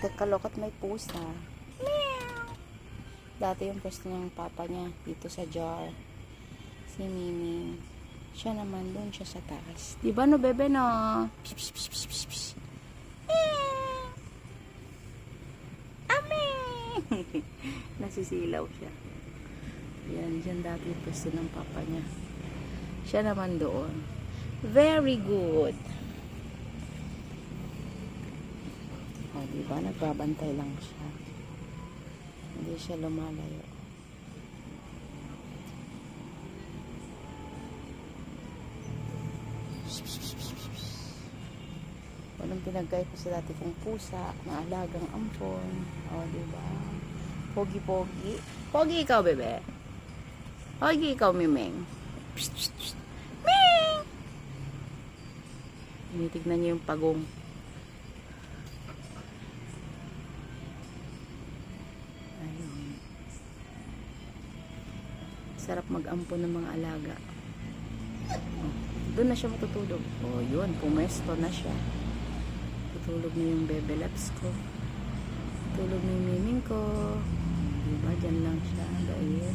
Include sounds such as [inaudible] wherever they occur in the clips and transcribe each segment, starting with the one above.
Nagkakalok at may pusa. Meow! Dati yung pwesto ng papa niya dito sa jar. Si Mimi. Siya naman doon siya sa taas. Di ba no, bebe no? Psh, psh, psh, psh, psh! Ame! [laughs] Nasisilaw siya. Yan, dyan dati yung pwesto ng papa niya. Siya naman doon. Very good. O, di ba? Nagbabantay lang siya. Hindi siya lumalayo. Walang pinagkait ko sa dati kong pusa, na alagang ampon. O, di ba? Pogi-pogi. Pogi ikaw, bebe. Pogi ikaw, Mimeng. Psst, psst, psst. Ming! Tinitignan niyo yung pagong. Sarap mag-ampon ng mga alaga. Doon na siya matutulog. Oh, yun. Pumesto na siya. Tutulog na yung bebe laps ko. Tulog na yung miming ko. Diba? Diyan lang siya. Dahil.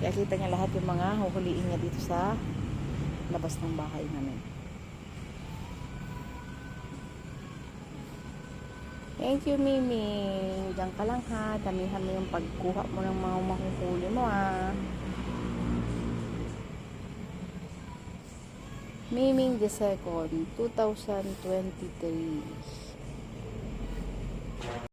Kaya kita niya lahat yung mga huhuliin niya dito sa labas ng bahay namin. Thank you, Mimi. Diyan ka lang ha. Damihan mo yung pagkuha mo ng mga mahuhuli mo ha. Miming the second, 2023.